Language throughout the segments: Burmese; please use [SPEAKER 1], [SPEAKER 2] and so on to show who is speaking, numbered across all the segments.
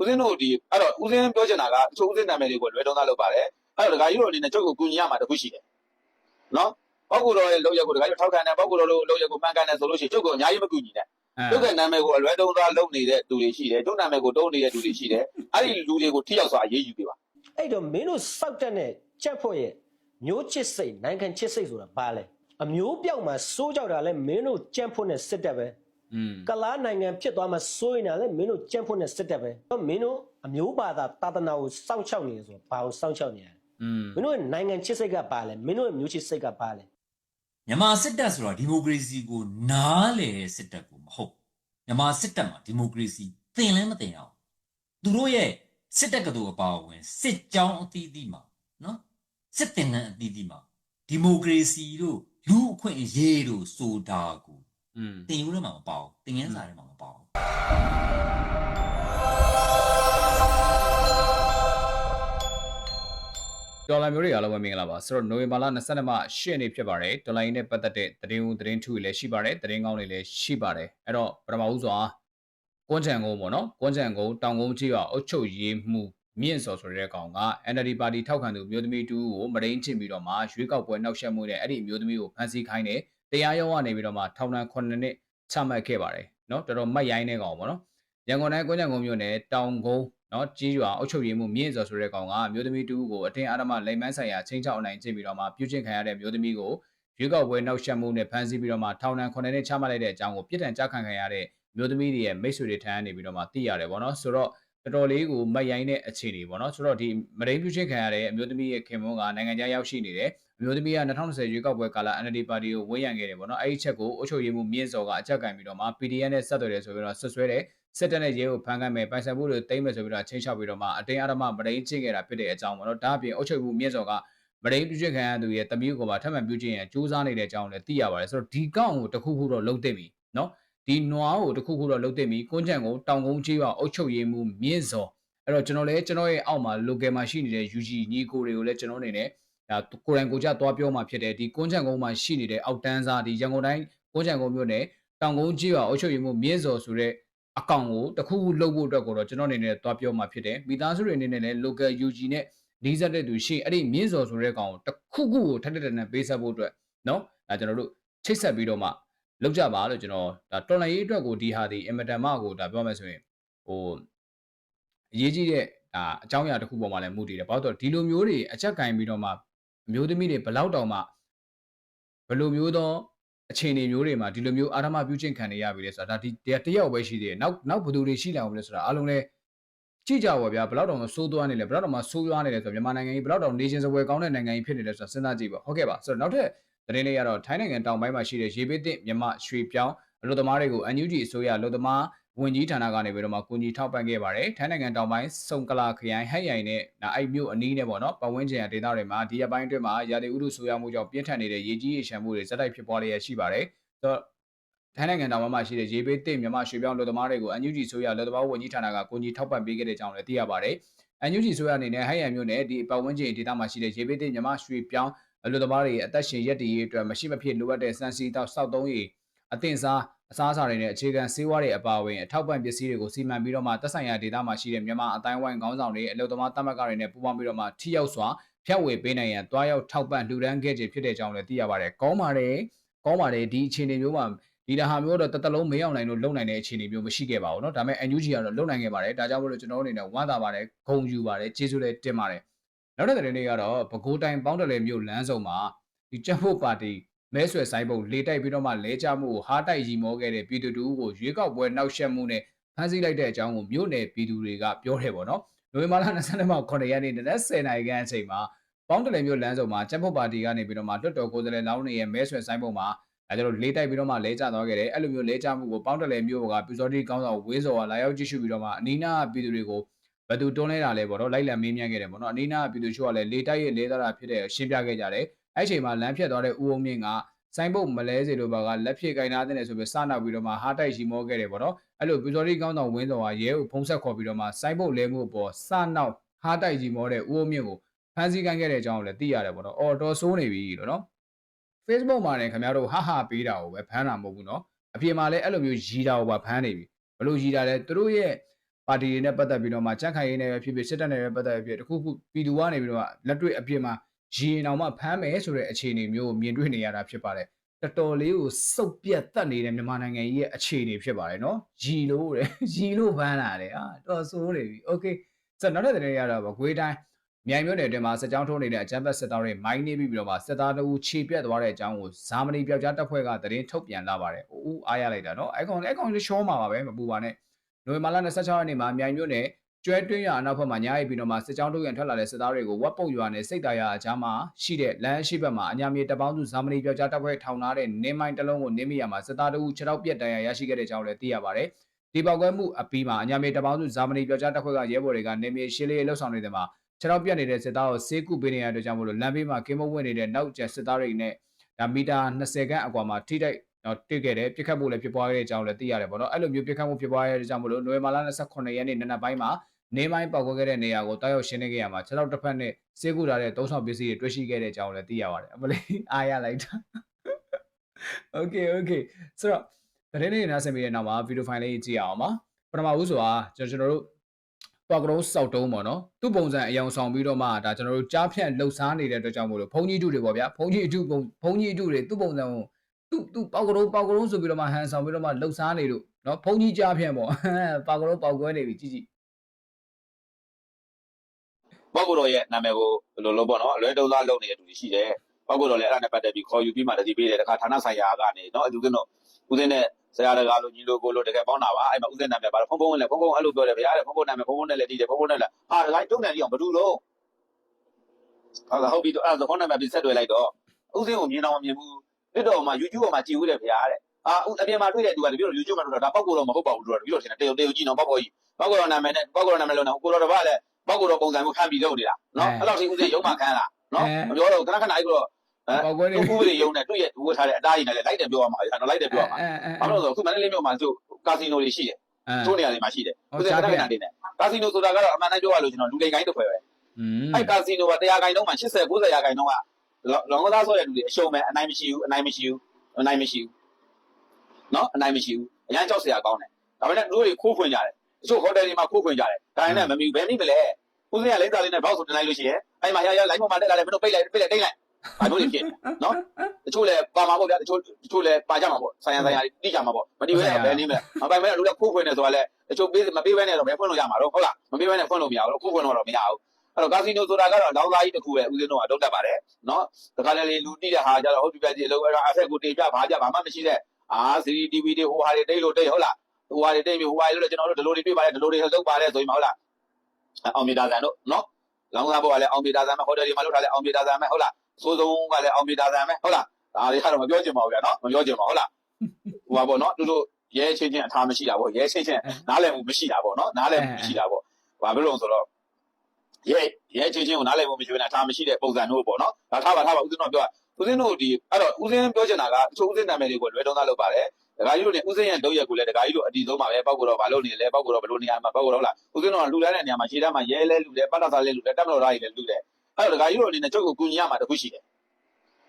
[SPEAKER 1] ဦးစင်းတို့ဒီအဲ့တော့ဦးစင်းပြောချင်တာကချိုးဦးစင်းနာမည်တွေကိုလွယ်တုံးသားလုပ်ပါတယ်အဲ့တော့ဒကာကြီးတို့အနေနဲ့ကျုပ်ကိုကူညီရမှာတခုရှိတယ်နော်ပေါက်ကူတော်ရဲ့လောက်ရက်ကိုဒကာကြီးထောက်ခံတယ်ပေါက်ကူတော်လို့လောက်ရက်ကိုမှန်ကန်တယ်ဆိုလို့ရှိရင်ကျုပ်ကိုအများကြီးမကူညီနဲ့
[SPEAKER 2] အဲ
[SPEAKER 1] ကျုပ်ကနာမည်ကိုအလွယ်တုံးသားလုပ်နေတဲ့သူတွေရှိတယ်ကျုပ်နာမည်ကိုတုံးနေတဲ့သူတွေရှိတယ်အဲ့ဒီလူတွေကိုထိရောက်စွာအရေးယူပေးပါ
[SPEAKER 3] အဲ့တော့မင်းတို့စောက်တက်တဲ့ကြက်ဖို့ရဲ့မျိုးချစ်စိတ်နိုင်ငံချစ်စိတ်ဆိုတာဘာလဲအမျိုးပြောက်မှာစိုးကြောက်တာလဲမင်းတို့ကြက်ဖို့နဲ့စစ်တက်ပဲ
[SPEAKER 2] อืม
[SPEAKER 3] ကလားနိုင်ငံဖြစ်သွားမှာစိုးရင်လည်းမင်းတို့ကြံ့ဖို့နဲ့စစ်တပ်ပဲမင်းတို့အမျိုးဘာသာတာသနာကိုစောင့်ရှောက်နေတယ်ဆိုတော့ဘာကိုစောင့်ရှောက်နေရလဲမင်းတို့နိုင်ငံချစ်စိတ်ကပါလဲမင်းတို့မျိုးချစ်စိတ်ကပါလဲ
[SPEAKER 4] မြန်မာစစ်တပ်ဆိုတာဒီမိုကရေစီကိုနားလေတဲ့စစ်တပ်ကိုမဟုတ်မြန်မာစစ်တပ်မှာဒီမိုကရေစီသင်လည်းမသင်အောင်သူတို့ရဲ့စစ်တပ်ကတူအပါအဝင်စစ်ကြောင်းအသီးသီးမှာနော်စစ်တင်တဲ့အသီးသီးမှာဒီမိုကရေစီတို့လူအခွင့်အရေးတို့ဆိုတာကို တင်ယူထဲမှာမပေါ့တင်ငန်းစာထဲမှာမပေါ့
[SPEAKER 2] တော်လာမျိုးတွေအားလုံးပဲမင်္ဂလာပါဆိုတော့နိုဝင်ဘာလ22မှ8ရက်နေ့ဖြစ်ပါတယ်ဒေါ်လာရင်းနဲ့ပတ်သက်တဲ့သတင်းဦးသတင်းထူတွေလည်းရှိပါတယ်သတင်းကောင်းတွေလည်းရှိပါတယ်အဲ့တော့ပထမဦးစွာကွန်ချန်ကုန်းပေါ့နော်ကွန်ချန်ကုန်းတောင်ကုန်းကြီးကအုတ်ချုပ်ရေးမှုမြင့်စော်ဆိုတဲ့ကောင်က NLD ပါတီထောက်ခံသူမျိုးသမီးတူကိုမရင်းချင်ပြီးတော့မှရွေးကောက်ပွဲနောက်ဆက်မှုနဲ့အဲ့ဒီမျိုးသမီးကိုဖမ်းဆီးခိုင်းတယ် တရားရုံးကနေပြီးတော့မှထောင်ဒဏ်9နှစ်ချမှတ်ခဲ့ပါတယ်နော်တော်တော်မတ်ရိုင်းတဲ့ကောင်ပေါ့နော်ရန်ကုန်တိုင်းကွန်ချန်ကုန်းမြို့နယ်တောင်ကုန်းနော်ကြီးရွာအုပ်ချုပ်ရေးမှုမြင့်စော်ဆိုတဲ့ကောင်ကမျိုးသမီးတူကိုအတင်းအဓမ္မလိမ်မန်းဆိုင်ရာချင်းချောက်အနိုင်ကျင့်ပြီးတော့မှပြုကျင့်ခံရတဲ့မျိုးသမီးကိုရွေးကောက်ပွဲနောက်ဆက်မှုနဲ့ဖမ်းဆီးပြီးတော့မှထောင်ဒဏ်9နှစ်ချမှတ်လိုက်တဲ့အကြောင်းကိုပြစ်ဒဏ်ကြားခံခံရတဲ့မျိုးသမီးတွေရဲ့မိတ်ဆွေတွေထံကနေပြီးတော့မှသိရတယ်ပေါ့နော်ဆိုတော့ တော်တော်လေးကိုမတ်ရိုင်းတဲ့အခြေအနေပေါ့နော်ဆိုတော့ဒီမရင်းပြုကျင့်ခံရတဲ့အမျိုးသမီးရဲ့ခင်မွန်းကနိုင်ငံခြားရောက်ရှိနေတယ်အမျိုးသမီးက2020ရွေးကောက်ပွဲကာလ NLD ပါတီကိုဝန်းရံခဲ့တယ်ပေါ့နော်အဲ့ဒီချက်ကိုအုပ်ချုပ်ရေးမှုမြင့်စော်ကအကြက်ကန်ပြီးတော့မှ PDF နဲ့ဆက်သွယ်တယ်ဆိုပြီးတော့ဆွဆွဲတယ်စစ်တပ်နဲ့ရဲကိုဖမ်းခံမယ်ပိုင်ဆိုင်မှုတွေတိမ့်မယ်ဆိုပြီးတော့ချင်းချောက်ပြီးတော့မှအတင်းအဓမ္မမရင်းကျင့်ခဲ့တာဖြစ်တဲ့အကြောင်းပေါ့နော်ဒါအပြင်အုပ်ချုပ်မှုမြင့်စော်ကမရင်းပြုကျင့်ခံရသူရဲ့တမီးကိုပါထပ်မံပြုကျင့်ရန်စူးစမ်းနေတဲ့အကြောင်းလည်းသိရပါတယ်ဆိုတော့ဒီကောင့်ကိုတခုခုတော့လုံးသိပြီနော် ဒီနွားကိုတခုခုတော့လုံးသိပြီကွန်းချန်ကိုတောင်ကုန်းကြီးကအုပ်ချုပ်ရေးမှုမြင့်စော်အဲ့တော့ကျွန်တော်လည်းကျွန်တော်ရဲ့အောက်မှာ local မှာရှိနေတဲ့ UG ညီကိုတွေကိုလည်းကျွန်တော်အနေနဲ့ဒါကိုရန်ကိုကြသွားပြောမှဖြစ်တယ်ဒီကွန်းချန်ကုန်းမှာရှိနေတဲ့အောက်တန်းစားဒီရန်ကုန်တိုင်းကွန်းချန်ကုန်းမြို့နယ်တောင်ကုန်းကြီးကအုပ်ချုပ်ရေးမှုမြင့်စော်ဆိုတဲ့ အကောင့်ကိုတစ်ခုခုလုပ်ဖို့အတွက်ကိုတော့ကျွန်တော်အနေနဲ့သွားပြောမှာဖြစ်တယ်မိသားစုတွေအနေနဲ့လည်း local UG နဲ့ဒီဇက်တဲ့သူရှိအဲ့ဒီမြင့်စော်ဆိုတဲ့ကောင်ကိုတစ်ခုခုကိုထက်ထက်ထက်နဲ့ပေးဆက်ဖို့အတွက်เนาะဒါကျွန်တော်တို့ချိတ်ဆက်ပြီးတော့မှ လောက်ကြပါလို့ကျွန်တော်ဒါတော်လန်ရေးအတွက်ကိုဒီဟာဒီအင်မတန်မှကိုဒါပြောမယ်ဆိုရင်ဟိုအရေးကြီးတဲ့ဒါအကြောင်းအရာတစ်ခုပေါ်မှာလည်းမူတည်တယ်ဘာလို့လဲဆိုတော့ဒီလိုမျိုးတွေအချက်ကင်ပြီးတော့မှအမျိုးသမီးတွေဘလောက်တောင်မှဘယ်လိုမျိုးသောအခြေအနေမျိုးတွေမှာဒီလိုမျိုးအာရမပြုကျင့်ခံနေရပြီလေဆိုတာဒါဒီတယောက်ပဲရှိသေးတယ်နောက်နောက်ဘယ်သူတွေရှိလာအောင်လဲဆိုတာအားလုံးလဲကြည့်ကြပါဗျာဘယ်တော့တော့ဆိုးသွားနေလဲဘယ်တော့တော့မှဆိုးရွားနေလဲဆိုတော့မြန်မာနိုင်ငံကြီးဘယ်တော့တော့နေချင်းစပွဲကောင်းတဲ့နိုင်ငံကြီးဖြစ်နေလဲဆိုတာစဉ်းစားကြည့်ပါဟုတ်ကဲ့ပါဆိုတော့နောက်ထပ် သတင်းလေးကတော့ထိုင်းနိုင်ငံတောင်ပိုင်းမှာရှိတဲ့ရေဘေးသင့်မြန်မာရွှေပြောင်းအလို့သမားတွေကို NUG အစိုးရအလို့သမားဝင်ကြီးဌာနကနေပြီးတော့မှကူညီထောက်ပံ့ခဲ့ပါတယ်ထိုင်းနိုင်ငံတောင်ပိုင်းစုံကလာခရိုင်ဟက်ရိုင်နဲ့ဒါအဲ့မြို့အနီးနဲ့ပေါ့နော်ပတ်ဝန်းကျင်ဒေသတွေမှာဒီရက်ပိုင်းအတွင်းမှာရာသီဥတုဆိုးရွားမှုကြောင့်ပြင်းထန်နေတဲ့ရေကြီးရေရှမ်းမှုတွေဇက်တိုက်ဖြစ်ပွားလျက်ရှိပါတယ်ဆိုတော့ထိုင်းနိုင်ငံတောင်ပိုင်းမှာရှိတဲ့ရေဘေးတစ်မြန်မာရွှေပြောင်းလူသမားတွေကို NUG ဆိုရလူသမားဝန်ကြီးဌာနကကိုကြီးထောက်ပံ့ပေးခဲ့တဲ့အကြောင်းလည်းသိရပါတယ်။ NUG ဆိုရအနေနဲ့ဟိုင်ရန်မျိုးနဲ့ဒီပတ်ဝန်းကျင်ဒေသမှာရှိတဲ့ရေဘေးတစ်မြန်မာရွှေပြောင်း လူသမားတွေအသက်ရှင်ရက်တည်ရေးအတွက်မရှိမဖြစ်လိုအပ်တဲ့စံစီတောက်စောက်သုံးရည်အသင့်စားအစားအစာတွေနဲ့အခြေခံဆေးဝါးတွေအပါအဝင်အထောက်ပံ့ပစ္စည်းတွေကိုစီမံပြီးတော့မှသက်ဆိုင်ရာဒေသမှာရှိတဲ့မြန်မာအတိုင်းဝိုင်းခေါင်းဆောင်တွေအလုပ်သမားတမကတွေနဲ့ပူးပေါင်းပြီးတော့မှထိရောက်စွာဖြန့်ဝေပေးနိုင်ရန်တွားရောက်ထောက်ပံ့လှူဒန်းခဲ့ခြင်းဖြစ်တဲ့အကြောင်းလည်းသိရပါတယ်။ကောင်းပါတယ်။ကောင်းပါတယ်ဒီအခြေအနေမျိုးမှာ ဒီတဟာမျိုးတော့တတလုံးမင်းအောင်နိုင်လို့လုံနိုင်တဲ့အခြေအနေမျိုးမရှိခဲ့ပါဘူးเนาะဒါပေမဲ့ NUG ကတော့လုံနိုင်ခဲ့ပါတယ်ဒါကြောင့်မို့လို့ကျွန်တော်တို့အနေနဲ့ဝမ်းသာပါတယ်ဂုဏ်ယူပါတယ်ကျေးဇူးလည်းတင်ပါတယ် နောက်တဲ့တဲ့နေ့ကတော့ပဲခူးတိုင်းပေါင်းတလဲမြို့လမ်းစုံမှာဒီချက်ဖို့ပါတီမဲဆွယ်ဆိုင်ပုံလေတိုက်ပြီးတော့မှလဲကြမှုကိုဟားတိုက်ရီမောခဲ့တဲ့ပြည်သူတူကိုရွေးကောက်ပွဲနောက်ဆက်မှုနဲ့ဖမ်းဆီးလိုက်တဲ့အကြောင်းကိုမြို့နယ်ပြည်သူတွေကပြောတယ်ပေါ့နော်နိုဝင်ဘာလ22မှာ9ရက်နေ့နနက်10:00နာရီခန့်အချိန်မှာပေါင်းတလဲမြို့လမ်းစုံမှာချက်ဖို့ပါတီကနေပြီးတော့မှလွတ်တော်ကိုယ်စားလှယ်လောင်းနေရဲ့မဲဆွယ်ဆိုင်ပုံမှာအဲဒါတို့လေးတိုက်ပြီးတော့မှလဲကျသွားခဲ့တယ်အဲ့လိုမျိုးလဲကျမှုကိုပေါင်းတလဲမျိုးကပြူစောတိကောင်းဆောင်ဝင်းစော်ကလာရောက်ကြည့်ရှုပြီးတော့မှအနီးနားပြည်သူတွေကို ဘသူတွန်းလဲတာလဲပေါ့နော်လိုက်လံမေးမြန်းခဲ့တယ်ပေါ့နော်အနီးနားပြည်သူချို့ကလည်းလေတိုက်ရဲ့လဲသားတာဖြစ်တဲ့ရှင်းပြခဲ့ကြတယ်အဲ့ချိန်မှာလမ်းဖြတ်သွားတဲ့ဦးအောင်မြင့်ကစိုင်းပုတ်မလဲစေလိုပါကလက်ဖြည့်ကင်နာတဲ့ဆိုပြီးစနာပြီးတော့မှဟာတိုက်ရှိမောခဲ့တယ်ပေါ့နော်အဲ့လိုပူဇော်ရီကောင်းဆောင်ဝင်းဆောင်ဟာရဲကိုဖုံးဆက်ခေါ်ပြီးတော့မှစိုင်းပုတ်လဲမှုအပေါ်စနောက်ဟာတိုက်ကြီးမောတဲ့ဦးအောင်မြင့်ကိုဖမ်းဆီးကမ်းခဲ့တဲ့အကြောင်းကိုလည်းသိရတယ်ပေါ့နော်အော်တော်ဆိုးနေပြီလို့နော် Facebook မှာလည်းခင်ဗျားတို့ဟာဟာပေးတာကိုပဲဖမ်းတာမဟုတ်ဘူးနော်အပြင်မှာလည်းအဲ့လိုမျိုးရီတာကိုပါဖမ်းနေပြီဘလို့ရီတာလဲသူတို့ရဲ့ ပါတီတွေနဲ့ပတ်သက်ပြီးတော့မှကြက်ခိုင်ရေးနဲ့ပဲဖြစ်ဖြစ်စစ်တပ်နဲ့ပဲပတ်သက်ဖြစ်ဖြစ်တခုခုပြည်သူကနေပြီးတော့မှလက်တွေ့အပြစ်မှာရီရင်အောင်မှဖမ်းမယ်ဆိုတဲ့အခြေအနေမျိုးကိုမြင်တွေ့နေရတာဖြစ်ပါတယ်တော်တော်လေးကိုစုပ်ပြတ်တက်နေတဲ့မြန်မာနိုင်ငံကြီးရဲ့အခြေအနေဖြစ်ပါတယ်နော်ရီလို့တဲ့ရီလို့ဖမ်းလာတယ်အာတော်ဆိုးနေပြီโอเคဆိုတော့နောက်တဲ့တဲ့ရတော့ဗဂွေးတိုင်းမြိုင်မြို့နယ်အတွင်းမှာစစ်ကြောင်းထိုးနေတဲ့အကြမ်းဖက်စစ်သားတွေမိုင်းနေပြီးပြီးတော့မှစစ်သားတို့ခြေပြတ်သွားတဲ့အကြောင်းကိုဇာမနီပြောက်ကြားတပ်ဖွဲ့ကသတင်းထုတ်ပြန်လာပါတယ်။အိုးအားရလိုက်တာနော်။အဲ့ကောင်အဲ့ကောင်လေးရှောမှာပါပဲမပူပါနဲ့။ နိုဝင်ဘာလ26ရက်နေ့မှာမြိုင်မြို့နယ်ကျွဲတွင်းရအနောက်ဘက်မှာညရီပြီးတော့မှစစ်ကြောင်းထုတ်ရန်ထွက်လာတဲ့စစ်သားတွေကိုဝက်ပုတ်ရွာနဲ့စိတ်တရားအကြားမှာရှိတဲ့လမ်းရှိဘက်မှာအညာမြေတပ်ပေါင်းစုဇာမနီပြောက်ကြားတပ်ဖွဲ့ထောင်ထားတဲ့နင်းမိုင်းတစ်လုံးကိုနင်းမိရမှာစစ်သားတို့ခြေထောက်ပြက်တန်ရာရရှိခဲ့တဲ့အကြောင်းလည်းသိရပါတယ်။ဒီပောက်ကွဲမှုအပြီးမှာအညာမြေတပ်ပေါင်းစုဇာမနီပြောက်ကြားတပ်ဖွဲ့ကရဲဘော်တွေကနေမြေရှင်းလေးလှုပ်ဆောင်နေတဲ့မှာခြေထောက်ပြက်နေတဲ့စစ်သားကိုစေးကုပေးနေရတဲ့ကြောင့်မလို့လမ်းဘေးမှာကင်းမဝင်နေတဲ့နောက်ကျစစ်သားတွေနဲ့ဒါမီတာ20ခန့်အကွာမှာထိတိုက် တော့တွေ့ခဲ့တယ်ပြစ်ခတ်ဖို့လည်းဖြစ်ပွားခဲ့တဲ့အကြောင်းလည်းသိရတယ်ပေါ့နော်အဲ့လိုမျိုးပြစ်ခတ်မှုဖြစ်ပွားခဲ့တဲ့အကြောင်းမလို့နိုဝင်ဘာလ28ရက်နေ့နံနက်ပိုင်းမှာနေမိုင်းပေါက်ကွဲခဲ့တဲ့နေရာကိုတားရောက်ရှင်းနေခဲ့ရမှာခြေထောက်တစ်ဖက်နဲ့စေးကုထားတဲ့သုံးဆောင်ပစ္စည်းတွေတွေ့ရှိခဲ့တဲ့အကြောင်းလည်းသိရပါတယ်အမလေးအားရလိုက်တာ Okay okay ဆိုတော့သတင်းလေးနားဆင်ပြီးတဲ့နောက်မှာဗီဒီယိုဖိုင်လေးကြည့်အောင်ပါပထမဦးဆိုတာကျွန်တော်တို့ပေါကရုံးစောက်တုံးပေါ့နော်သူ့ပုံစံအယောင်ဆောင်ပြီးတော့မှဒါကျွန်တော်တို့ကြားဖြန့်လှုပ်ရှားနေတဲ့အတွက်ကြောင့်မို့လို့ဘုံကြီးတုတွေပေါ့ဗျာဘုံကြီးတုပုံဘုံကြီးတုတွေသူ့ပုံစံကို သူ့သူ့ပေါကရုံးပေါကရုံးဆိုပြီးတော့မှဟန်ဆောင်ပြီးတော့မှလှုပ်ရှားနေလို့နော်ဘုံကြီးကြားဖြန့်ပေါ့ပေါကရုံးပေါကွဲနေပြီကြည့်ကြည့်
[SPEAKER 1] ပောက်ကိုတော်ရဲ့နာမည်ကိုဘယ်လိုလုပ်ပေါ့နော်အလွဲတုံးသားလုပ်နေတဲ့သူတွေရှိတယ်ပောက်ကိုတော်လည်းအဲ့ဒါနဲ့ပတ်သက်ပြီးခေါ်ယူပြီးမှတတိပေးတယ်တခါဌာနဆိုင်ရာကနေနော်အတူတူတော့ဦးစင်းနဲ့ဆရာတကာလို့ညီလိုကိုလို့တကယ်ပေါင်းတာပါအဲ့မှာဦးစင်းနာမည်ပါတော့ဖုန်းဖုန်းလည်းဖုန်းဖုန်းအဲ့လိုပြောတယ်ဗျာတဲ့ဖုန်းဖုန်းနာမည်ဖုန်းဖုန်းနဲ့လည်းတည်တယ်ဖုန်းဖုန်းနဲ့လည်းဟာတခါတုံးတယ်ဒီအောင်ဘယ်သူလို့ဟာဟုတ်ပြီတော့အဲ့ဒါဖုန်းနာမည်ပြီးဆက်တွေ့လိုက်တော့ဦးစင်းကိုမြင်တော့မမြင်ဘူး တစ်တော်မှာ YouTube ပေါ်မှာကြည်ဦးတယ်ဗျာတဲ့အာဦးအပြင်မှာတွေ့တဲ့သူကတပြည့်တော့ YouTube မှာတွေ့တာဒါပောက်ကိုတော်မဟုတ်ပါဘူးလို့တပြည့်တော့ထင်တယ်တေတေကြည့်နော်ပောက်ပေါ်ကြီးပောက်ကိုတော်နာမည်နဲ့ပောက်ကိုတော်နာမည်လို့နော်ကိုတော်တော်ဗာလည်းပောက်ကိုတော်ပုံစံမျိုးခံပြီးလုပ်နေတာနော်အဲ့လောက်ထိဦးစင်းရုံးမှခန်းလာနော်မပြောတော့ခဏခဏအဲ့တော့
[SPEAKER 2] ပေါကွဲနေ
[SPEAKER 1] သူဥပဒေရုံးနဲ့တွေ့ရဝတ်ထားတဲ့အတားကြီးနဲ့လည်းလိုက်တယ်ပြောရမှာအဲ့တော့လိုက်တယ်ပြောရမှာ
[SPEAKER 2] အဲအဲ
[SPEAKER 1] ဘာလို့လဲဆိုတော့ခုမန္တလေးမြို့မှာသူကာစီနိုတွေရှိတယ်
[SPEAKER 2] အဲ
[SPEAKER 1] ချိုးနေရာတွေမှာရှိတယ်
[SPEAKER 2] ဟုတ်
[SPEAKER 1] ဦးစင်း
[SPEAKER 2] ကြား
[SPEAKER 1] ခဏ
[SPEAKER 2] ပြ
[SPEAKER 1] ခဏနေတယ်ကာစီနိုဆိုတာကတော့အမှန်တမ်းပြောရလို့ကျွန်တော်လူလိမ်ကိုင်းတစ်ခွဲပဲ
[SPEAKER 2] อืม
[SPEAKER 1] အဲ့ကာစီနိုက100ခိုင်နှုန်းမှာ80 90ရာခိုင်နှုန်းက လောင်ကစားဆိုတဲ့လူတွေအရှုံးပဲအနိုင်မရှိဘူးအနိုင်မရှိဘူးအနိုင်မရှိဘူးနော်အနိုင်မရှိဘူးအရန်ကြောက်စရာကောင်းတယ်ဒါပေမဲ့လူတွေခိုးခွင့်ကြတယ်တချို့ဟိုတယ်တွေမှာခိုးခွင့်ကြတယ်ဒါနဲ့မမီဘယ်နည်းမလဲဦးစင်းကလိမ့်သားလေးနဲ့ဘောက်ဆိုတင်လိုက်လို့ရှိရင်အဲ့မှာရရလိုင်းပေါ်မှာတက်လာတယ်မင်းတို့ပိတ်လိုက်ပိတ်လိုက်တိတ်လိုက်ဘာလို့လဲဖြစ်နော်တချို့လည်းပါမှာပေါ့ဗျာတချို့တချို့လည်းပါကြမှာပေါ့ဆိုင်ရဆိုင်ရတိကြမှာပေါ့မတိဘဲဘယ်နည်းမလဲမပိုင်မဲလူလည်းခိုးခွင့်နေဆိုတာလည်းတချို့ပေးမပေးဘဲနဲ့တော့ဘယ်ဖွင့်လို့ရမှာတော့ဟုတ်လားမပေးဘဲနဲ့ဖွင့်လို့မရဘူးခိုးခွင့်တော့မရဘူး အဲ့တော့ကာစီနိုဆိုတာကတော့လောင်းသားကြီးတစ်ခုပဲဦးစင်းတို့ကတုတ်တက်ပါတယ်နော်တခါလေလူတိတဲ့ဟာကြတော့ဟုတ်ပြီပဲဒီလိုအဲ့တော့အဆက်ကိုတင်ပြဘာကြဘာမှမရှိတဲ့အာ CCTV တွေဟိုဟာတွေတိတ်လို့တိတ်ဟုတ်လားဟိုဟာတွေတိတ်ပြီဟိုဟာတွေလို့ကျွန်တော်တို့ဒီလိုတွေတွေ့ပါတယ်ဒီလိုတွေလုပ်ပါတယ်ဆိုရင်မဟုတ်လားအောင်မီတာဆန်တို့နော်လောင်းသားဘောကလည်းအောင်မီတာဆန်ပဲဟိုတယ်တွေမှာလုပ်ထားလဲအောင်မီတာဆန်ပဲဟုတ်လားစိုးစုံကလည်းအောင်မီတာဆန်ပဲဟုတ်လားဒါတွေကတော့မပြောချင်ပါဘူးဗျာနော်မပြောချင်ပါဟုတ်လားဟိုပါပေါ့နော်သူတို့ရဲချင်းချင်းအထားမရှိတာပေါ့ရဲချင်းချင်းနားလည်မှုမရှိတာပေါ့နော်နားလည်မှုမရှိတာပေါ့ဘာဖြစ်လို့ဆိုတော့ ရဲရဲချင်းချင်းကိုနားလည်မှုမရှိဘဲနဲ့အထားမရှိတဲ့ပုံစံမျိုးပေါ့နော်ဒါထားပါထားပါဦးဇင်းတို့ပြောဦးဇင်းတို့ဒီအဲ့တော့ဦးဇင်းပြောချင်တာကတချို့ဦးဇင်းနာမည်တွေကိုလွယ်တုံးသားလုပ်ပါတယ်ဒကာကြီးတို့နေဦးစင်းရဲ့လုပ်ရက်ကိုလည်းဒကာကြီးတို့အတီဆုံးပါပဲပောက်ကတော့မလုပ်နေလဲပောက်ကတော့ဘလို့နေရာမှာပောက်ကတော့လားဦးစင်းတို့ကလူလဲတဲ့နေရာမှာခြေတန်းမှာရဲလဲလူလဲပတ်တာစားလဲလူလဲတက်မတော်သားကြီးလဲလူလဲအဲ့တော့ဒကာကြီးတို့အနေနဲ့ချုပ်ကိုကူညီရမှာတခုရှိတယ်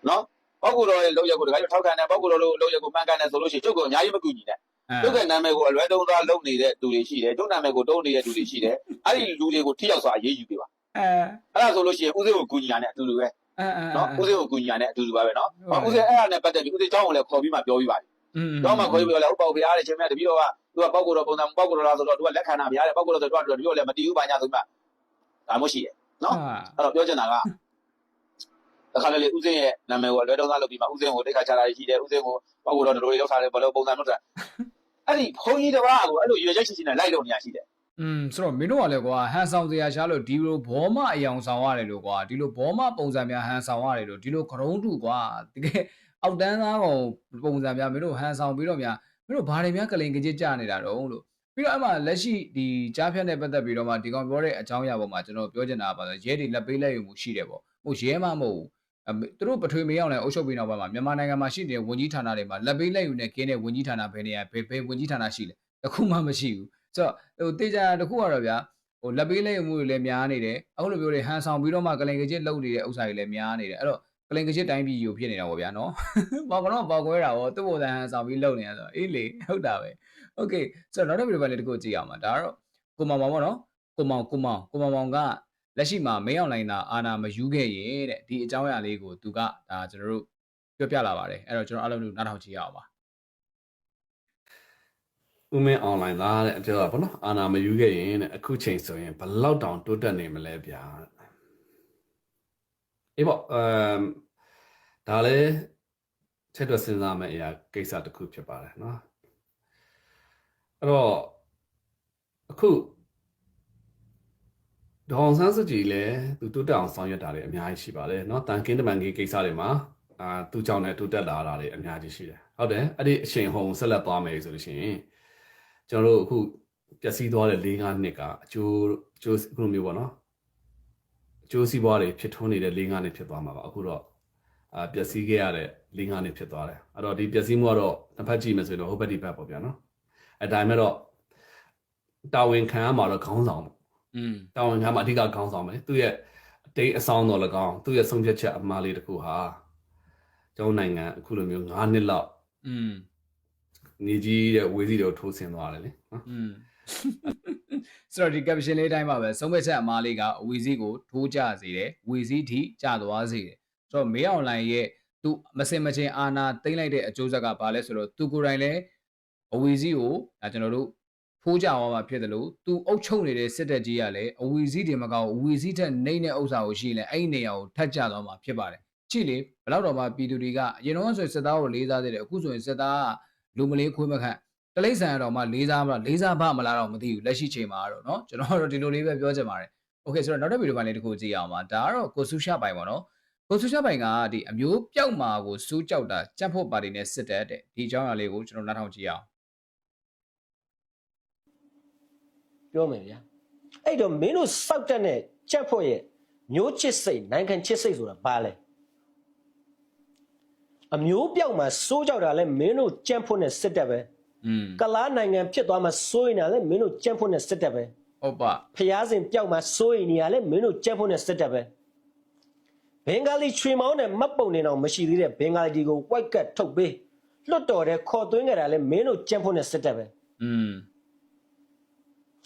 [SPEAKER 1] နော်ပောက်ကတော့ရဲ့လုပ်ရက်ကိုဒကာကြီးတို့ထောက်ခံတယ်ပောက်ကတော့လို့လုပ်ရက်ကိုမှန်ကန်တယ်ဆိုလို့ရှိရင်ချုပ်ကိုအများကြီးမကူညီနဲ့ ချုပ်ကနာမည်ကိုအလွဲတုံးသားလုပ်နေတဲ့သူတွေရှိတယ်ချုပ်နာမည်ကိုတုံးနေတဲ့သူတွေရှိတယ်အဲ့ဒီလူတွေကိုထိရောက်စွာအရေးယူပေးပါ
[SPEAKER 2] အဲ
[SPEAKER 1] အဲ့ဒါဆိုလို့ရှိရင်ဦးစင်းကိုကူညီရတဲ့အတူတူပဲ
[SPEAKER 2] အဲအဲ
[SPEAKER 1] နော်ဦးစင်းကိုကူညီရတဲ့အတူတူပါပဲနော်ဦးစင်းအဲ့ဒါနဲ့ပတ်သက်ပြီးဦးစင်းเจ้าကိုလည်းခေါ်ပြီးမှပြောပြီးပါ
[SPEAKER 2] อืม
[SPEAKER 1] တော့မှခေါ်ပြီးတော့လည်းဟုတ်ပါဘူးဗျာတဲ့ချင်းမြတ်တပီတော့ကသူကပောက်ကိုတော့ပုံစံပောက်ကိုတော့လားဆိုတော့သူကလက်ခံတာဗျာတဲ့ပောက်ကိုတော့ဆိုတော့သူကတပီတော့လည်းမတီးဘူးပါညာဆိုမှဒါမှရှိတယ်နော်အဲ့တော့ပြောချင်တာကတခါလေဦးစင်းရဲ့နာမည်ကိုလွယ်တုံးသားလုပ်ပြီးမှဦးစင်းကိုတိတ်ခါချတာရှိတယ်ဦးစင်းကိုပောက်ကိုတော့တို့တွေလောက်ထားတယ်ဘယ်လိုပုံစံလုပ်တာ အဲ့ဒီဘုန်းကြီးတစ်ပါးကိုအဲ့လိုရွေချက်ရှိရှိနဲ့လိုက်လို့နေရရှိတယ်
[SPEAKER 2] อืมဆိုတော့မင်းတို့ကလည်းကွာဟန်ဆောင်စရာရှားလို့ဒီလိုဘောမအယောင်ဆောင်ရတယ်လို့ကွာဒီလိုဘောမပုံစံများဟန်ဆောင်ရတယ်လို့ဒီလိုခရုံးတူကွာတကယ်အောက်တန်းသားကောင်ပုံစံများမင်းတို့ဟန်ဆောင်ပြီးတော့များမင်းတို့ဘာတွေများကလိန်ကကြစ်ကြနေတာတော့လို့ပြီးတော့အမှလက်ရှိဒီကြားဖြတ်နဲ့ပတ်သက်ပြီးတော့မှဒီကောင်ပြောတဲ့အကြောင်းအရာပေါ်မှာကျွန်တော်ပြောချင်တာပါဆိုရဲတွေလက်ပေးလက်ယူမှုရှိတယ်ပေါ့ဟိုရဲမှမဟုတ်ဘူးအမေ သူတို့ပထွေမေရောက်နေအုပ်ချုပ်ပြီးနောက်ပိုင်းမှာမြန်မာနိုင်ငံမှာရှိနေတဲ့ဝန်ကြီးဌာနတွေမှာလက်ပေးလက်ယူနဲ့ကင်းတဲ့ဝန်ကြီးဌာနဘယ်နေရာဘယ်ဘယ်ဝန်ကြီးဌာနရှိလဲတခုမှမရှိဘူးဆိုတော့ဟိုတေချာတခုကတော့ဗျာဟိုလက်ပေးလက်ယူမှုတွေလည်းများနေတယ်အခုလိုမျိုးတွေဟန်ဆောင်ပြီးတော့မှကလိန်ကကြစ်လုပ်နေတဲ့ဥစ္စာတွေလည်းများနေတယ်အဲ့တော့ကလိန်ကကြစ်တိုင်းပြည်ယူဖြစ်နေတာပေါ့ဗျာနော်ဘာကတော့ပေါက်ကွဲတာပေါ့သူ့ပုံစံဟန်ဆောင်ပြီးလုပ်နေတာဆိုတော့အေးလေဟုတ်တာပဲโอเคဆိုတော့နောက်တစ်ဗီဒီယိုပိုင်းလေးတစ်ခုကြည့်အောင်ပါဒါကတော့ ကိုမောင်မောင်ပေါ့နော်ကိုမောင်ကိုမောင်ကိုမောင်မောင်က လက်ရှိမှာမင်းအောင်လိုင်းသာအာနာမယူခဲ့ရင်တဲ့ဒီအကြောင်းအရာလေးကိုသူကဒါကျွန်တော်တို့ပြောပြလာပါတယ်အဲ့တော့ကျွန်တော်အားလုံးတို့နားထောင်ကြည့်ရအောင်ပါ
[SPEAKER 5] ဦးမင်းအွန်လိုင်းသားတဲ့အကြောကဘောနော်အာနာမယူခဲ့ရင်တဲ့အခုချိန်ဆိုရင်ဘယ်လောက်တောင်တိုးတက်နေမလဲဗျာအေးပေါ့အမ်ဒါလည်းချက်တော့စဉ်းစားမယ့်အရာကိစ္စတစ်ခုဖြစ်ပါတယ်နော်အဲ့တော့အခု ဒေါအောင်ဆန်းစုကြည်လည်းသူတိုးတက်အောင်ဆောင်ရွက်တာတွေအများကြီးရှိပါတယ်เนาะတန်ကင်းတမန်ကြီးကိစ္စတွေမှာအာသူ့ကြောင့်လည်းတိုးတက်လာတာတွေအများကြီးရှိတယ်ဟုတ်တယ်အဲ့ဒီအချိန်ဟုန်ဆက်လက်သွားမယ်ဆိုလို့ရှိရင်ကျွန်တော်တို့အခုပျက်စီးသွားတဲ့၄၅နှစ်ကအကျိုးအကျိုးအခုလိုမျိုးပေါ့နော်အကျိုးစီးပွားတွေဖြစ်ထွန်းနေတဲ့၄၅နှစ်ဖြစ်သွားမှာပါအခုတော့အာပျက်စီးခဲ့ရတဲ့၄၅နှစ်ဖြစ်သွားတယ်အဲ့တော့ဒီပျက်စီးမှုကတော့တစ်ဖက်ကြည့်မယ်ဆိုရင်တော့ဟိုဘက်ဒီဘက်ပေါ့ဗျာနော်အဲ့ဒါပေမဲ့တော့တာဝန်ခံရမှာတော့ခေါင်းဆောင်ပေါ့
[SPEAKER 2] อืม
[SPEAKER 5] တာဝန်ခံမှာအဓိကခေါင်းဆောင်ပဲသူ့ရဲ့အတိတ်အဆောင်တော်၎င်းသူ့ရဲ့ဆုံးဖြတ်ချက်အမှားလေးတစ်ခုဟာကျောင်းနိုင်ငံအခုလိုမျိုး9နှစ်လောက်
[SPEAKER 2] อืม
[SPEAKER 5] နေကြီးတဲ့ဝေးစီတွေကိုထိုးဆင်းသွားတယ်လေနော်
[SPEAKER 2] อืมဆိုတော့ဒီ caption လေးအတိုင်းပါပဲဆုံးဖြတ်ချက်အမားလေးကအဝီစီကိုထိုးကြစေတယ်ဝီစီထိကျသွားစေတယ်ဆိုတော့မေးအွန်လိုင်းရဲ့သူမစင်မချင်းအာနာသိမ့်လိုက်တဲ့အကျိုးဆက်ကဘာလဲဆိုတော့သူကိုယ်တိုင်လည်းအဝီစီကိုဒါကျွန်တော်တို့ ဖိုးကြသွားမှာဖြစ်တယ်လို့သူအုပ်ချုပ်နေတဲ့စစ်တပ်ကြီးကလည်းအဝီစီတင်မကောက်အဝီစီထက်နှိမ့်တဲ့ဥစ္စာကိုရှိရင်အဲ့ဒီနေရာကိုထတ်ကြသွားမှာဖြစ်ပါတယ်ကြည့်လေဘယ်တော့တော့မှပြည်သူတွေကအရင်တော့ဆိုရင်စစ်သားကိုလေးစားသေးတယ်အခုဆိုရင်စစ်သားကလူမလေးခွေးမခန့် တလိမ့်ဆန်ရတော့မှလေးစားမလားလေးစားဖမလားတော့မသိဘူးလက်ရှိချိန်မှာတော့เนาะကျွန်တော်တို့ဒီလိုလေးပဲပြောချင်ပါတယ်โอเคဆိုတော့နောက်တစ်ဗီဒီယိုပိုင်းလေးတစ်ခုကြည့်ရအောင်ပါဒါကတော့ကိုဆူရှာပိုင်ပေါ့နော်ကိုဆူရှာပိုင်ကဒီအမျိုးပြောက်မာကိုစူးကြောက်တာကြက်ဖို့ပါတီနဲ့စစ်တဲ့တဲ့ဒီအကြောင်းအရာလေးကိုကျွန်တော်နားထောင်ကြည့်ရအောင်
[SPEAKER 3] ပြောမယ်ဗျာအဲ့တော့မင်းတို့စောက်တက်တဲ့ကြက်ဖို့ရဲ့မျိုးချစ်စိတ်နိုင်ငံချစ်စိတ်ဆိုတာဘာလဲအမျိုးပြောက်မှာစိုးကြောက်တာလဲမင်းတို့ကြက်ဖို့နဲ့စစ်တက်ပဲ
[SPEAKER 2] อืม
[SPEAKER 3] ကလားနိုင်ငံဖြစ်သွားမှာစိုးရင်လည်းမင်းတို့ကြက်ဖို့နဲ့စစ်တက်ပဲ
[SPEAKER 2] ဟုတ်ပါ
[SPEAKER 3] ဖျားစဉ်ပြောက်မှာစိုးရင်နေရလဲမင်းတို့ကြက်ဖို့နဲ့စစ်တက်ပဲဘင်္ဂါလီချွေမောင်းနဲ့မတ်ပုံနေတော့မရှိသေးတဲ့ဘင်္ဂါလီတွေကိုဝိုက်ကတ်ထုတ်ပေးလွတ်တော်တဲ့ခေါ်သွင်းကြတာလဲမင်းတို့ကြက်ဖို့နဲ့စစ်တက်ပဲ
[SPEAKER 2] อืม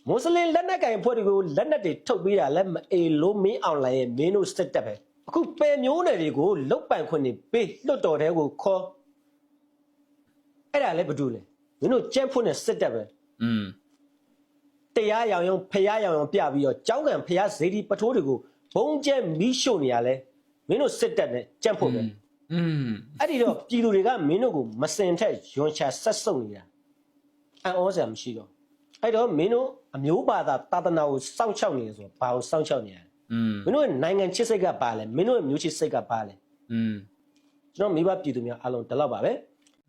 [SPEAKER 3] မွတ်စလင်လက်နက်ကင်ဖွဲ့တွေကိုလက်နက်တွေထုတ်ပေးတာလည်းမအေလို့မင်းအောင်လိုင်းရဲ့မင်းတို့စစ်တပ်ပဲအခုပယ်မျိုးနယ်တွေကိုလုတ်ပိုင်ခွင့်တွေပေးလွတ်တော်တဲ့ကိုခေါ်အဲ့ဒါလည်းဘာလို့လဲမင်းတို့ကြက်ဖို့နဲ့စစ်တပ်ပဲ
[SPEAKER 2] อืม
[SPEAKER 3] တရားရောင်ရောင်ဖျားရောင်ရောင်ပြပြီးတော့ကြောင်းကန်ဖျားဇေဒီပထိုးတွေကိုဘုံကျဲမီးရှို့နေရလဲမင်းတို့စစ်တပ်နဲ့ကြက်ဖို့ပဲ
[SPEAKER 2] อืม
[SPEAKER 3] အဲ့ဒီတော့ပြည်သူတွေကမင်းတို့ကိုမစင်ထက်ယွန်ချဆက်စုပ်နေတာအံ့ဩစရာမရှိတော့ အဲ့တော့မင်းတို့အမျိုးဘာသာတာသနာကိုစောင့်ရှောက်နေတယ်ဆိုတော့ဘာကိုစောင့်ရှောက်နေရလဲ
[SPEAKER 2] อืม
[SPEAKER 3] မင်းတို့ရဲ့နိုင်ငံချစ်စိတ်ကပါလဲမင်းတို့ရဲ့မျိုးချစ်စိတ်ကပါလဲ
[SPEAKER 2] อืม
[SPEAKER 3] ကျွန်တော်မိဘပြည်သူများအားလုံးဒီလောက်ပါပဲ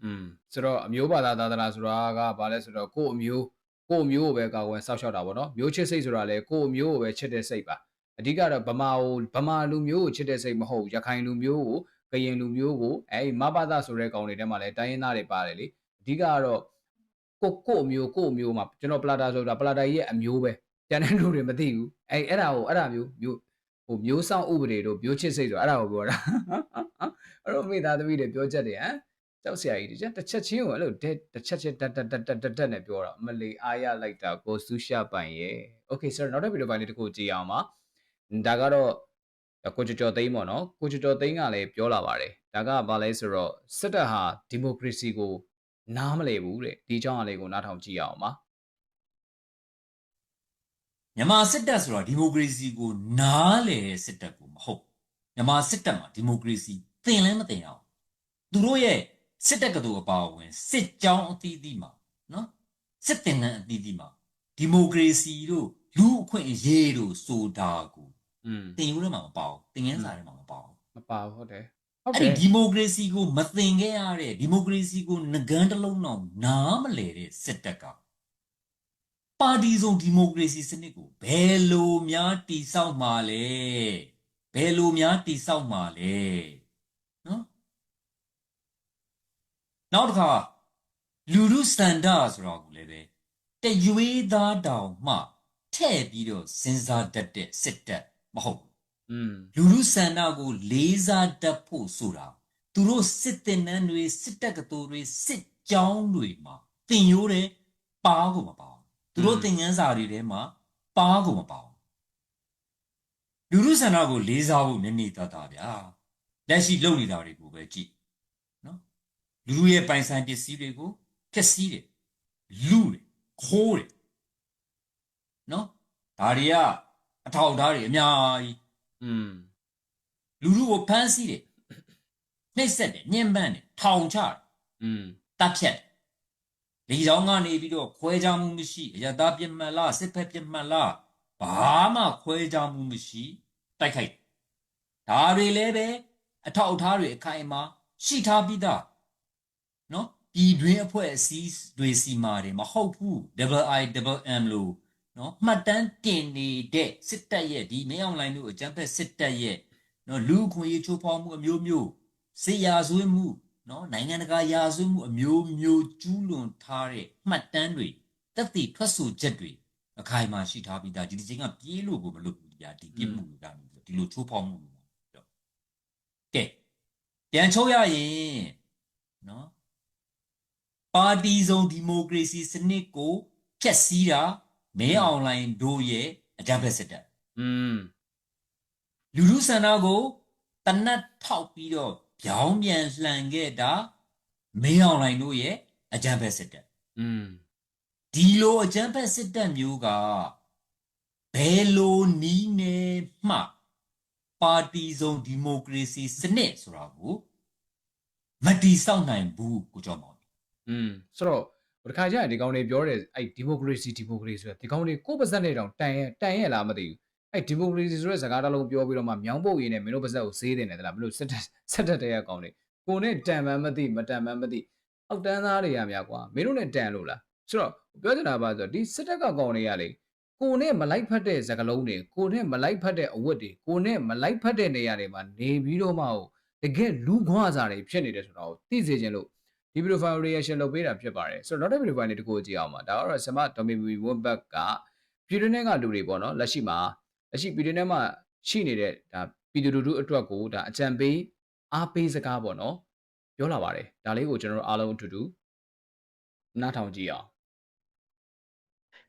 [SPEAKER 2] อืมဆိုတော့အမျိုးဘာသာသာသနာဆိုတာကဘာလဲဆိုတော့ကိုယ့်အမျိုးကိုယ့်အမျိုးကိုပဲကာကွယ်စောင့်ရှောက်တာပေါ့နော်မျိုးချစ်စိတ်ဆိုတာလေကိုယ့်အမျိုးကိုပဲချစ်တဲ့စိတ်ပါအဓိကတော့ဗမာကိုဗမာလူမျိုးကိုချစ်တဲ့စိတ်မဟုတ်ဘူးရခိုင်လူမျိုးကိုကရင်လူမျိုးကိုအဲဒီမဘာသာဆိုတဲ့ကောင်တွေထဲမှာလည်းတိုင်းရင်းသားတွေပါတယ်လေအဓိကကတော့ ကိုကိုမျိုးကိုမျိုးမှာကျွန်တော်ပလာတာဆိုတာပလာတာကြီးရဲ့အမျိုးပဲကျန်တဲ့လူတွေမသိဘူးအဲအဲ့ဒါကိုအဲ့ဒါမျိုးမျိုးဟိုမျိုးဆောင်ဥပဒေတို့မျိုးချစ်စိတ်ဆိုတာအဲ့ဒါကိုပြောတာအဲ့တော့မိသားသမီးတွေပြောချက်တွေဟမ်ကြောက်စရာကြီးတချက်တစ်ချက်ချင်းကိုအဲ့လိုတစ်ချက်ချင်းတက်တက်တက်တက်တက်နဲ့ပြောတာမလေးအားရလိုက်တာကိုဆူရှာပိုင်ရဲ့ Okay sir နောက်တစ်ဗီဒီယိုပိုင်းလေးတစ်ခုကြည့်အောင်ပါဒါကတော့ကိုကျော်ကျော်သိန်းပေါ့နော်ကိုကျော်ကျော်သိန်းကလည်းပြောလာပါတယ်ဒါကဘာလဲဆိုတော့စစ်တပ်ဟာဒီမိုကရေစီကို နားမလည်ဘူးတဲ့ဒီအကြောင်းအလေးကိုနားထောင်ကြည့်အောင်ပါ
[SPEAKER 4] မြန်မာစစ်တပ်ဆိုတာဒီမိုကရေစီကိုနားလေတဲ့စစ်တပ်ကိုမဟုတ်မြန်မာစစ်တပ်မှာဒီမိုကရေစီသင်လဲမသင်အောင်သူတို့ရဲ့စစ်တပ်ကတူအပါအဝင်စစ်ကြောင်းအသီးသီးမှာနော်စစ်တင်လန်းအသီးသီးမှာဒီမိုကရေစီတို့လူအခွင့်အရေးတို့ဆိုတာကို
[SPEAKER 2] อืม
[SPEAKER 4] သင်ယူထဲမှာမပါဘူးသင်ငန်းစာထဲမှာမပါဘူး
[SPEAKER 2] မပါဘူးဟုတ်တယ်ဟုတ်တ
[SPEAKER 4] အဲ့
[SPEAKER 2] ယ်
[SPEAKER 4] ဒီဒီမိုကရေစီကိုမသင်ခဲ့ရတဲ့ဒီမိုကရေစီကိုငကန်းတစ်လုံးတော့နားမလဲတဲ့စစ်တပ်ကပါတီစုံဒီမိုကရေစီစနစ်ကိုဘယ်လိုများတည်ဆောက်မှာလဲဘယ်လိုများတည်ဆောက်မှာလဲနော်နောက်တစ်ခါလူလူစတန်ဒါဆိုတော့ကိုလည်းပဲတရွေးသားတောင်မှထဲ့ပြီးတော့စဉ်းစားတတ်တဲ့စစ်တပ်မဟုတ်ဘူး
[SPEAKER 2] อืม
[SPEAKER 4] လူလူဆန္ဒကိုလေးစားတတ်ဖို့ဆိုတာသူတို့စစ်တင်နန်းတွေစစ်တပ်ကတော်တွေစစ်ကြောင်းတွေမှာတင်ရိုးတယ်ပါကိုမပါဘူးသူတို့သင်ခန်းစာတွေထဲမှာပါကိုမပါဘူးလူလူဆန္ဒကိုလေးစားဖို့နည်းနည်းသားသားဗျာလက်ရှိလုပ်နေတာတွေကိုပဲကြည့်နော်လူလူရဲ့ပိုင်ဆိုင်ပစ္စည်းတွေကိုဖျက်ဆီးတယ်လူတယ်ခိုးတယ်နော်ဒါတွေကအထောက်အထားတွေအများကြီး
[SPEAKER 2] อืม
[SPEAKER 4] လူလူကိုဖမ်းဆီးတယ်နှိပ်စက်တယ်ညှဉ်းပန်းတယ်ထောင်ချတယ်
[SPEAKER 2] อืม
[SPEAKER 4] တပ်ဖြတ်တယ်လေကြောင်းကနေပြီးတော့ခွဲခြားမှုမရှိအရတားပြစ်မှတ်လားစစ်ဖက်ပြစ်မှတ်လားဘာမှခွဲခြားမှုမရှိတိုက်ခိုက်တယ်ဒါတွေလည်းပဲအထောက်အထားတွေအခိုင်အမာရှိထားပြီးသားနော်ပြည်တွင်းအဖွဲ့အစည်းတွေစီမာတယ်မဟုတ်ဘူး double i double m လို့ နော်မှတ်တမ်းတင်နေတဲ့စစ်တပ်ရဲ့ဒီမင်းအောင်လိုင်းတို့အကြမ်းဖက်စစ်တပ်ရဲ့နော်လူခွင့်ရေးချိုးဖောက်မှုအမျိုးမျိုးစေရာဇဝတ်မှုနော်နိုင်ငံတကာရာဇဝတ်မှုအမျိုးမျိုးကျူးလွန်ထားတဲ့မှတ်တမ်းတွေတက်တည်ထွက်ဆိုချက်တွေအခိုင်အမာရှိထားပြီးသားဒီဒီချင်းကပြေးလို့ကိုမလုပ်ဘူးကြာဒီပြစ်မှုတွေကနေဒီလိုချိုးဖောက်မှုတွေတော့ကဲပြန်ချုပ်ရရင်နော်ပါတီစုံဒီမိုကရေစီစနစ်ကိုဖျက်ဆီးတာ မဲအွန်လိုင်းတို့ရဲ့အကြမ်းဖက်စစ်တပ်
[SPEAKER 2] อืม
[SPEAKER 4] လူလူဆန္ဒကိုတနတ်ထောက်ပြီးတော့ပြောင်းပြန်လှန်ခဲ့တာမင်းအောင်လိုင်တို့ရဲ့အကြမ်းဖက်စစ်တပ်
[SPEAKER 2] อืม
[SPEAKER 4] ဒီလိုအကြမ်းဖက်စစ်တပ်မျိုးကဘယ်လိုနီးနေမှပါတီစုံဒီမိုကရေစီစနစ်ဆိုတာကိုမတီးဆောက်နိုင်ဘူးကိုကြောင့်ပါ
[SPEAKER 2] อืมဆိုတော့ ဒီခါကျရင်ဒီကောင်တွေပြောတယ်အဲ့ဒီမိုကရေစီဒီမိုကရေစီဆိုတဲ့ဒီကောင်တွေကိုယ့်ပါဇက်နဲ့တောင်တန်ရဲ့တန်ရဲ့လားမသိဘူးအဲ့ဒီမိုကရေစီဆိုတဲ့စကားတစ်လုံးပြောပြီးတော့မှမြောင်းပုတ်ရင်းနဲ့မင်းတို့ပါဇက်ကိုဈေးတင်တယ်တလားမင်းတို့စစ်တက်စစ်တက်တဲ့ကောင်တွေကိုနဲ့တန်မှန်းမသိမတန်မှန်းမသိအောက်တန်းသားတွေကများကွာမင်းတို့နဲ့တန်လို့လားဆိုတော့ပြောချင်တာပါဆိုတော့ဒီစစ်တပ်ကကောင်တွေကလေကိုနဲ့မလိုက်ဖက်တဲ့စကားလုံးတွေကိုနဲ့မလိုက်ဖက်တဲ့အဝတ်တွေကိုနဲ့မလိုက်ဖက်တဲ့နေရာတွေမှာနေပြီးတော့မှတကယ်လူခွားစားတွေဖြစ်နေတယ်ဆိုတော့သိစေချင်လို့ ဒီ video file reaction လုပ်ပေးတာဖြစ်ပါတယ်ဆိုတော့နောက်တစ် video file လေးတစ်ခုကြည့်အောင်ပါဒါကတော့ဆမ Domi Wonback ကပြည်တွင်းထဲကလူတွေပေါ့နော်လက်ရှိမှာလက်ရှိပြည်တွင်းထဲမှာရှိနေတဲ့ဒါပြည်သူလူထုအတွက်ကိုဒါအကြံပေးအားပေးစကားပေါ့နော်ပြောလာပါတယ်ဒါလေးကိုကျွန်တော်တို့အားလုံးအတူတူနားထောင်ကြည့်အောင်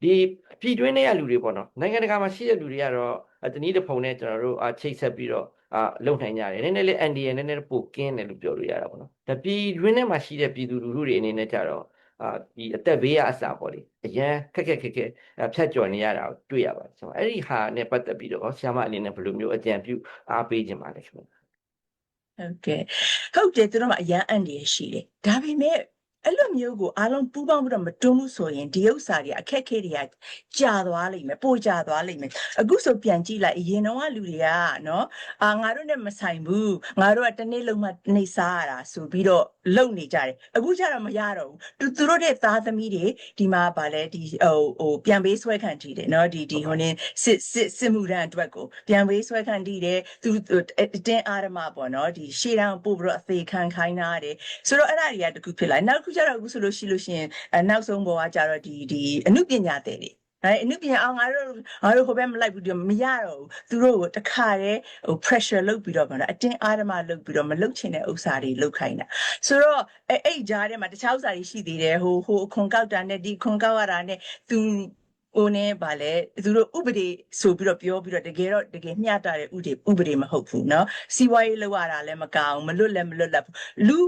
[SPEAKER 6] ဒီပြည်တွင်းထဲကလူတွေပေါ့နော်နိုင်ငံတကာမှာရှိတဲ့လူတွေကတော့အဲတနည်းတစ်ဖုံနဲ့ကျွန်တော်တို့အာချိတ်ဆက်ပြီးတော့ အာလုံနိုင်ကြတယ်နည်းနည်းလေး NDN နည်းနည်းပိုကင်းတယ်လို့ပြောလို့ရတာပေါ့နော်ဒါပြည်တွင်းထဲမှာရှိတဲ့ပြည်သူလူထုတွေအနေနဲ့ကြတော့အာဒီအသက်ဘေးကအစာပေါ့လေအရန်ခက်ခက်ခက်ခက်အဲဖြတ်ကျော်နေရတာကိုတွေ့ရပါတယ်ကျွန်တော်အဲ့ဒီဟာနဲ့ပတ်သက်ပြီးတော့ဆရာမအနေနဲ့ဘယ်လိုမျိုးအကြံပြုအားပေးခြင်းပါလဲခင်ဗျ
[SPEAKER 7] ဟုတ်ကဲ့ဟုတ်တယ်သူတို့မှအရန်အန်တရရှိတယ်ဒါပေမဲ့ အဲ့လိုမျိုးကိုအားလုံးပူးပေါင်းပြီးတော့မတွန်းဘူးဆိုရင်ဒီဥစ္စာတွေအခက်အခဲတွေကကြာသွားလိမ့်မယ်ပိုကြာသွားလိမ့်မယ်အခုဆိုပြန်ကြည့်လိုက်အရင်တော့ကလူတွေကနော်အာငါတို့နဲ့မဆိုင်ဘူးငါတို့ကတစ်နေ့လုံးမှတစ်နေ့စားရတာဆိုပြီးတော့လုံနေကြတယ်အခုကျတော့မရတော့ဘူးသူသူတို့တဲ့သားသမီးတွေဒီမှာဗာလဲဒီဟိုဟိုပြန်ပေးဆွဲခံကြည့်တယ်နော်ဒီဒီဟိုနေစစ်စစ်စစ်မှုရန်အတွက်ကိုပြန်ပေးဆွဲခံကြည့်တယ်သူသူအတင်းအာရမပေါ့နော်ဒီရှေ့တန်းပို့ပြီးတော့အသေးခံခိုင်းတာတယ်ဆိုတော့အဲ့ဒါတွေကတခုဖြစ်လာနောက်တစ်ခုကျတော့အခုဆိုလို့ရှိလို့ရှိရင်အနောက်ဆုံးဘောကကျတော့ဒီဒီအမှုပညာတဲ့တွေအဲအနုပညာအောင်ငါတို့ငါတို့ဟိုဘက်မလိုက်ဘူးဒီမရတော့ဘူးသူတို့ကိုတခါတည်းဟို pressure လုပ်ပြီးတော့ဗောနော်အတင်းအားဓမ္မလုပ်ပြီးတော့မလုပ်ချင်တဲ့ဥစ္စာတွေလုပ်ခိုင်းတာဆိုတော့အဲအဲ့ကြားထဲမှာတခြားဥစ္စာတွေရှိသေးတယ်ဟိုဟိုအခွန်ကောက်တာနဲ့ဒီခွန်ကောက်ရတာနဲ့သူဟိုနဲ့ဗာလဲသူတို့ဥပဒေဆိုပြီးတော့ပြောပြီးတော့တကယ်တော့တကယ်မျှတတဲ့ဥပဒေဥပဒေမဟုတ်ဘူးเนาะစီးပွားရေးလောက်ရတာလည်းမကောင်းမလွတ်လည်းမလွတ်လပ်ဘူးလူ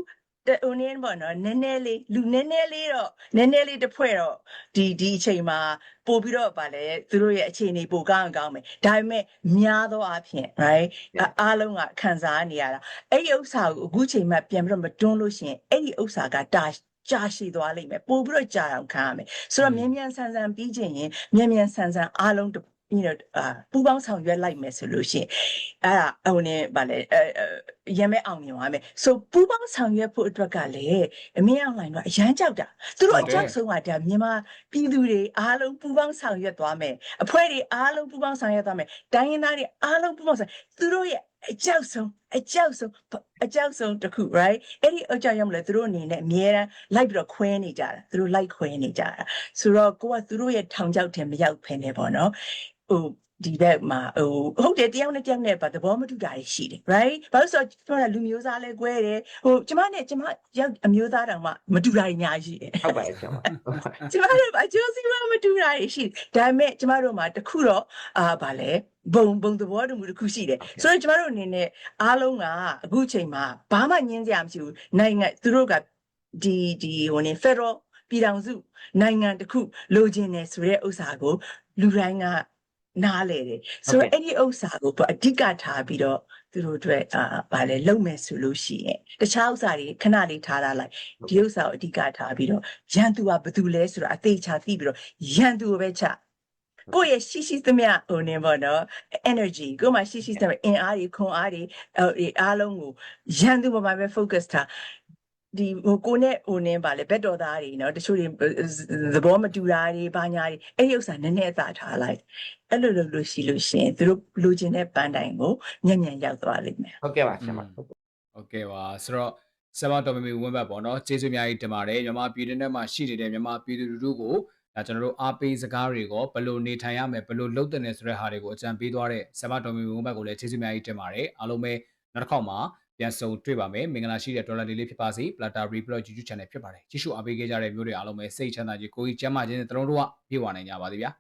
[SPEAKER 7] တဟိုနည်းပေါ့နော်နည်းနည်းလေးလူနည်းနည်းလေးတော့နည်းနည်းလေးတစ်ဖွဲ့တော့ဒီဒီအချိန်မှာပို့ပြီးတော့ဗာလဲသူတို့ရဲ့အခြေအနေပိုကောင်းအောင်ကောင်းမယ်ဒါပေမဲ့များသောအားဖြင့် right အအားလုံးကခံစားနေရတာအဲ့ဒီဥစ္စာကိုအခုချိန်မှပြန်ပြီးတော့မတွန်းလို့ရှိရင်အဲ့ဒီဥစ္စာကတာကြာရှည်သွားလိမ့်မယ်ပို့ပြီးတော့ကြာအောင်ခံရမယ်ဆိုတော့မြန်မြန်ဆန်ဆန်ပြီးခြင်းရင်မြန်မြန်ဆန်ဆန်အားလုံး တပြီးတော့အာပူပေါင်းဆောင်ရွက်လိုက်မယ်ဆိုလို့ရှိရင်အဲ့ဒါဟိုနေဗာလဲအဲရမဲအောင်မြင်သွားမယ်ဆိုပူပေါင်းဆောင်ရွက်ဖို့အတွက်ကလည်းအမင်းအောင်လိုင်းတော့အရန်ကြောက်တာသူတို့အကြောက်ဆုံးကဒါမြန်မာပြည်သူတွေအားလုံးပူပေါင်းဆောင်ရွက်သွားမယ်အဖွဲ့တွေအားလုံးပူပေါင်းဆောင်ရွက်သွားမယ်တိုင်းရင်းသားတွေအားလုံးပူပေါင်းဆောင်သူတို့ရဲ့အကြောက်ဆုံးအကြောက်ဆုံးအကြောက်ဆုံးတစ်ခု right အဲ့ဒီအကြောက်ရောက်မလဲသူတို့အနေနဲ့အများအားလိုက်ပြီးတော့ခွဲနေကြတာသူတို့လိုက်ခွဲနေကြတာဆိုတော့ကိုကသူတို့ရဲ့ထောင်ချောက်တယ်မရောက်ဖ ೇನೆ ပေါ့နော် ဟိုဒီဘက်မှာဟိုဟုတ်တယ်တယောက်နဲ့တယောက်နဲ့ပါသဘောမတူတာတွေရှိတယ် right ဘာလို့ဆိုတော့ကျွန်တော်ကလူမျိုးသားလဲကွဲတယ်ဟိုကျမနဲ့ကျမရောက်အမျိုးသားတောင်မှမတူတာတွေအများကြီးရှိတယ်
[SPEAKER 6] ဟုတ်ပါတယ်ဆရာမဟုတ်ပါတယ်
[SPEAKER 7] ကျမတို့အကျိုးစီးပွားမတူတာတွေရှိတယ်ဒါပေမဲ့ကျမတို့မှာတစ်ခုတော့အာဗာလဲဘုံဘုံသဘောတူမှုတစ်ခုရှိတယ်ဆိုတော့ကျမတို့အနေနဲ့အားလုံးကအခုချိန်မှာဘာမှညင်းစရာမရှိဘူးနိုင်ငံသူတို့ကဒီဒီဟိုနေ Federal ပြည်ထောင်စုနိုင်ငံတစ်ခုလိုချင်တယ်ဆိုတဲ့ဥစ္စာကိုလူတိုင်းက နားလေတယ်ဆိုတော့အဲ့ဒီဥစ္စာကိုအဓိကထားပြီးတော့သူတို့အတွက်အာဗာလဲလုံမဲ့ဆိုလို့ရှိရင်တခြားဥစ္စာတွေခဏလေးထားထားလိုက်ဒီဥစ္စာကိုအဓိကထားပြီးတော့ရန်သူကဘယ်သူလဲဆိုတာအသေးချာသိပြီးတော့ရန်သူကိုပဲချကိုယ့်ရဲ့ရှိရှိသမျှဟိုနေပေါ့နော် energy ကိုယ်မှာရှိရှိသမျှအင်အားတွေခွန်အားတွေအဲအားလုံးကိုရန်သူပေါ်မှာပဲ focus ထား ဒီဟိုကိုနဲ့ဟိုနင်းပါလေဘက်တော်သားတွေနော်တချို့တွေသဘောမတူတာတွေဘာညာတွေအဲ့ဒီဥစ္စာနည်းနည်းအသာထားလိုက်အဲ့လိုလုပ်လို့ရှိလို့ရှင်သူတို့လိုချင်တဲ့ပန်းတိုင်ကိုညံ့ညံ့ရောက်သွားလိမ့်မယ်
[SPEAKER 6] ဟုတ်ကဲ့ပါဆရာမဟုတ်ကဲ့
[SPEAKER 2] ပါဆိုတော့ဆရာမတော်မမီဝင်းဘတ်ပေါ့နော်ကျေးဇူးအများကြီးတင်ပါတယ်မြန်မာပြည်တွင်းထဲမှာရှိနေတဲ့မြန်မာပြည်သူလူထုကိုဒါကျွန်တော်တို့အားပေးစကားတွေကိုဘယ်လိုနေထိုင်ရမယ်ဘယ်လိုလုပ်တင်လဲဆိုတဲ့ဟာတွေကိုအကြံပေးသွားတဲ့ဆရာမတော်မီဝင်းဘတ်ကိုလည်းကျေးဇူးအများကြီးတင်ပါတယ်အားလုံးပဲနောက်တစ်ခေါက်မှာ ပြန်ဆုံတွေ့ပါမယ်မင်္ဂလာရှိတဲ့ဒေါ်လာလေးလေးဖြစ်ပါစေ Plata Replot YouTube Channel ဖြစ်ပါတယ်ကြည့်ရှုအားပေးခဲ့ကြတဲ့မျိုးတွေအားလုံးပဲစိတ်ချမ်းသာကြည်ကိုကြီးကျမ်းမာခြင်းနဲ့တလုံးတော့ပြည့်ဝနိုင်ကြပါသေးဗျာ